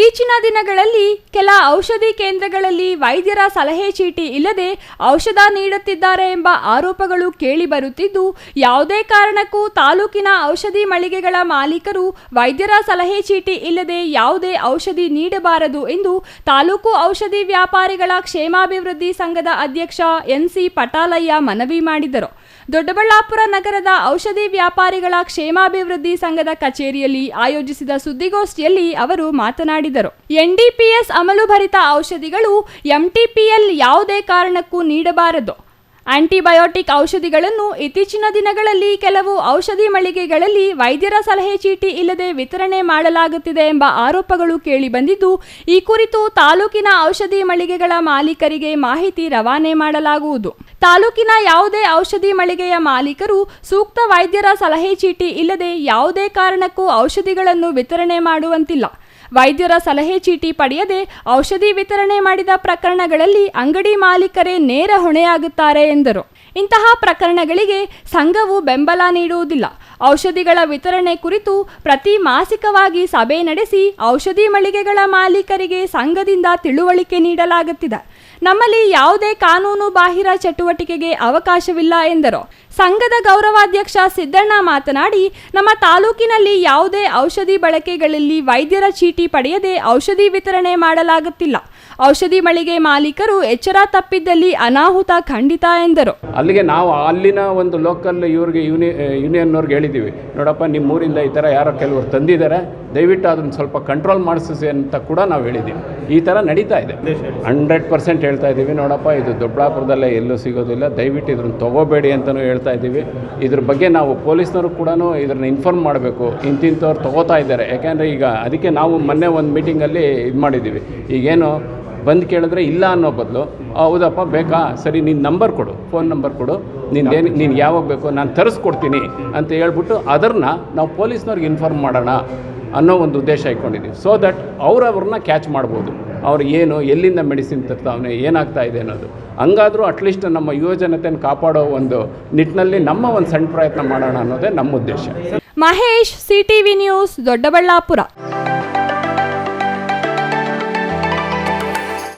ಇತ್ತೀಚಿನ ದಿನಗಳಲ್ಲಿ ಕೆಲ ಔಷಧಿ ಕೇಂದ್ರಗಳಲ್ಲಿ ವೈದ್ಯರ ಸಲಹೆ ಚೀಟಿ ಇಲ್ಲದೆ ಔಷಧ ನೀಡುತ್ತಿದ್ದಾರೆ ಎಂಬ ಆರೋಪಗಳು ಕೇಳಿಬರುತ್ತಿದ್ದು ಯಾವುದೇ ಕಾರಣಕ್ಕೂ ತಾಲೂಕಿನ ಔಷಧಿ ಮಳಿಗೆಗಳ ಮಾಲೀಕರು ವೈದ್ಯರ ಸಲಹೆ ಚೀಟಿ ಇಲ್ಲದೆ ಯಾವುದೇ ಔಷಧಿ ನೀಡಬಾರದು ಎಂದು ತಾಲೂಕು ಔಷಧಿ ವ್ಯಾಪಾರಿಗಳ ಕ್ಷೇಮಾಭಿವೃದ್ಧಿ ಸಂಘದ ಅಧ್ಯಕ್ಷ ಎನ್ಸಿ ಪಟಾಲಯ್ಯ ಮನವಿ ಮಾಡಿದರು. ದೊಡ್ಡಬಳ್ಳಾಪುರ ನಗರದ ಔಷಧಿ ವ್ಯಾಪಾರಿಗಳ ಕ್ಷೇಮಾಭಿವೃದ್ಧಿ ಸಂಘದ ಕಚೇರಿಯಲ್ಲಿ ಆಯೋಜಿಸಿದ ಸುದ್ದಿಗೋಷ್ಠಿಯಲ್ಲಿ ಅವರು ಮಾತನಾಡಿದರು. ಎನ್ಡಿಪಿಎಸ್ ಅಮಲುಭರಿತ ಔಷಧಿಗಳು ಎಂಟಿಪಿಎಲ್ ಯಾವುದೇ ಕಾರಣಕ್ಕೂ ನೀಡಬಾರದು. ಆಂಟಿಬಯೋಟಿಕ್ ಔಷಧಿಗಳನ್ನು ಇತ್ತೀಚಿನ ದಿನಗಳಲ್ಲಿ ಕೆಲವು ಔಷಧಿ ಮಳಿಗೆಗಳಲ್ಲಿ ವೈದ್ಯರ ಸಲಹೆ ಚೀಟಿ ಇಲ್ಲದೆ ವಿತರಣೆ ಮಾಡಲಾಗುತ್ತಿದೆ ಎಂಬ ಆರೋಪಗಳು ಕೇಳಿಬಂದಿದ್ದು ಈ ಕುರಿತು ತಾಲೂಕಿನ ಔಷಧಿ ಮಳಿಗೆಗಳ ಮಾಲೀಕರಿಗೆ ಮಾಹಿತಿ ರವಾನೆ ಮಾಡಲಾಗುವುದು. ತಾಲೂಕಿನ ಯಾವುದೇ ಔಷಧಿ ಮಳಿಗೆಯ ಮಾಲೀಕರು ಸೂಕ್ತ ವೈದ್ಯರ ಸಲಹೆ ಚೀಟಿ ಇಲ್ಲದೆ ಯಾವುದೇ ಕಾರಣಕ್ಕೂ ಔಷಧಿಗಳನ್ನು ವಿತರಣೆ ಮಾಡುವಂತಿಲ್ಲ. ವೈದ್ಯರ ಸಲಹೆ ಚೀಟಿ ಪಡೆಯದೆ ಔಷಧಿ ವಿತರಣೆ ಮಾಡಿದ ಪ್ರಕರಣಗಳಲ್ಲಿ ಅಂಗಡಿ ಮಾಲೀಕರೇ ನೇರ ಹೊಣೆಯಾಗುತ್ತಾರೆ ಎಂದರು. ಇಂತಹ ಪ್ರಕರಣಗಳಿಗೆ ಸಂಘವು ಬೆಂಬಲ ನೀಡುವುದಿಲ್ಲ. ಔಷಧಿಗಳ ವಿತರಣೆ ಕುರಿತು ಪ್ರತಿ ಮಾಸಿಕವಾಗಿ ಸಭೆ ನಡೆಸಿ ಔಷಧಿ ಮಳಿಗೆಗಳ ಮಾಲೀಕರಿಗೆ ಸಂಘದಿಂದ ತಿಳುವಳಿಕೆ ನೀಡಲಾಗುತ್ತಿದೆ. ನಮ್ಮಲ್ಲಿ ಯಾವುದೇ ಕಾನೂನು ಬಾಹಿರ ಚಟುವಟಿಕೆಗೆ ಅವಕಾಶವಿಲ್ಲ ಎಂದರು. ಸಂಘದ ಗೌರವಾಧ್ಯಕ್ಷ ಸಿದ್ದಣ್ಣ ಮಾತನಾಡಿ, ನಮ್ಮ ತಾಲೂಕಿನಲ್ಲಿ ಯಾವುದೇ ಔಷಧಿ ಬಳಕೆಗಳಲ್ಲಿ ವೈದ್ಯರ ಚೀಟಿ ಪಡೆಯದೆ ಔಷಧಿ ವಿತರಣೆ ಮಾಡಲಾಗುತ್ತಿಲ್ಲ. ಔಷಧಿ ಮಳಿಗೆ ಮಾಲೀಕರು ಎಚ್ಚರ ತಪ್ಪಿದ್ದಲ್ಲಿ ಅನಾಹುತ ಖಂಡಿತ ಎಂದರು. ಅಲ್ಲಿಗೆ ನಾವು ಅಲ್ಲಿನ ಒಂದು ಲೋಕಲ್ ಇವ್ರಿಗೆ ಯೂನಿ ಯೂನಿಯನ್ನವ್ರಿಗೆ ಹೇಳಿದ್ದೀವಿ ನೋಡಪ್ಪ ನಿಮ್ಮ ಊರಿಂದ ಈ ಥರ ಯಾರೋ ಕೆಲವರು ತಂದಿದ್ದಾರೆ. ದಯವಿಟ್ಟು ಅದನ್ನು ಸ್ವಲ್ಪ ಕಂಟ್ರೋಲ್ ಮಾಡಿಸಿ ಅಂತ ಕೂಡ ನಾವು ಹೇಳಿದ್ದೀವಿ ಈ ಥರ ನಡೀತಾ ಇದೆ. ಹಂಡ್ರೆಡ್ ಪರ್ಸೆಂಟ್ ಹೇಳ್ತಾ ಇದ್ದೀವಿ ನೋಡಪ್ಪ, ಇದು ದೊಡ್ಡಾಪುರದಲ್ಲೇ ಎಲ್ಲೂ ಸಿಗೋದಿಲ್ಲ. ದಯವಿಟ್ಟು ಇದ್ರನ್ನ ತಗೋಬೇಡಿ ಅಂತಲೂ ಹೇಳ್ತಾ ಇದ್ದೀವಿ ಇದ್ರ ಬಗ್ಗೆ ನಾವು ಪೊಲೀಸ್ನವರು ಕೂಡ ಇದ್ರನ್ನ ಇನ್ಫಾರ್ಮ್ ಮಾಡಬೇಕು. ಇಂತಿಂಥವ್ರು ತಗೋತಾ ಇದ್ದಾರೆ. ಯಾಕೆಂದರೆ ಈಗ ಅದಕ್ಕೆ ನಾವು ಮೊನ್ನೆ ಒಂದು ಮೀಟಿಂಗಲ್ಲಿ ಇದು ಮಾಡಿದ್ದೀವಿ ಈಗೇನು ಬಂದು ಕೇಳಿದ್ರೆ ಇಲ್ಲ ಅನ್ನೋ ಬದಲು ಹೌದಪ್ಪ ಬೇಕಾ? ಸರಿ ನಿನ್ನ ನಂಬರ್ ಕೊಡು ಫೋನ್ ನಂಬರ್ ಕೊಡು. ನಿಂದೇನು ನೀನು ಯಾವಾಗ ಬೇಕು ನಾನು ತರಿಸ್ಕೊಡ್ತೀನಿ ಅಂತ ಹೇಳ್ಬಿಟ್ಟು ಅದನ್ನು ನಾವು ಪೊಲೀಸ್ನವ್ರಿಗೆ ಇನ್ಫಾರ್ಮ್ ಮಾಡೋಣ ಅನ್ನೋ ಒಂದು ಉದ್ದೇಶ ಇಟ್ಕೊಂಡಿದ್ದೀವಿ ಸೊ ದಟ್ ಅವರವ್ರನ್ನ ಕ್ಯಾಚ್ ಮಾಡ್ಬೋದು. ಅವ್ರು ಏನು ಎಲ್ಲಿಂದ ಮೆಡಿಸಿನ್ ತರ್ತಾವನೆ ಏನಾಗ್ತಾ ಇದೆ ಅನ್ನೋದು. ಹಂಗಾದರೂ ಅಟ್ಲೀಸ್ಟ್ ನಮ್ಮ ಯುವಜನತೆಯನ್ನು ಕಾಪಾಡೋ ಒಂದು ನಿಟ್ಟಿನಲ್ಲಿ ನಮ್ಮ ಒಂದು ಸಣ್ಣ ಪ್ರಯತ್ನ ಮಾಡೋಣ ಅನ್ನೋದೇ ನಮ್ಮ ಉದ್ದೇಶ. Mahesh CTV news Doddaballapura.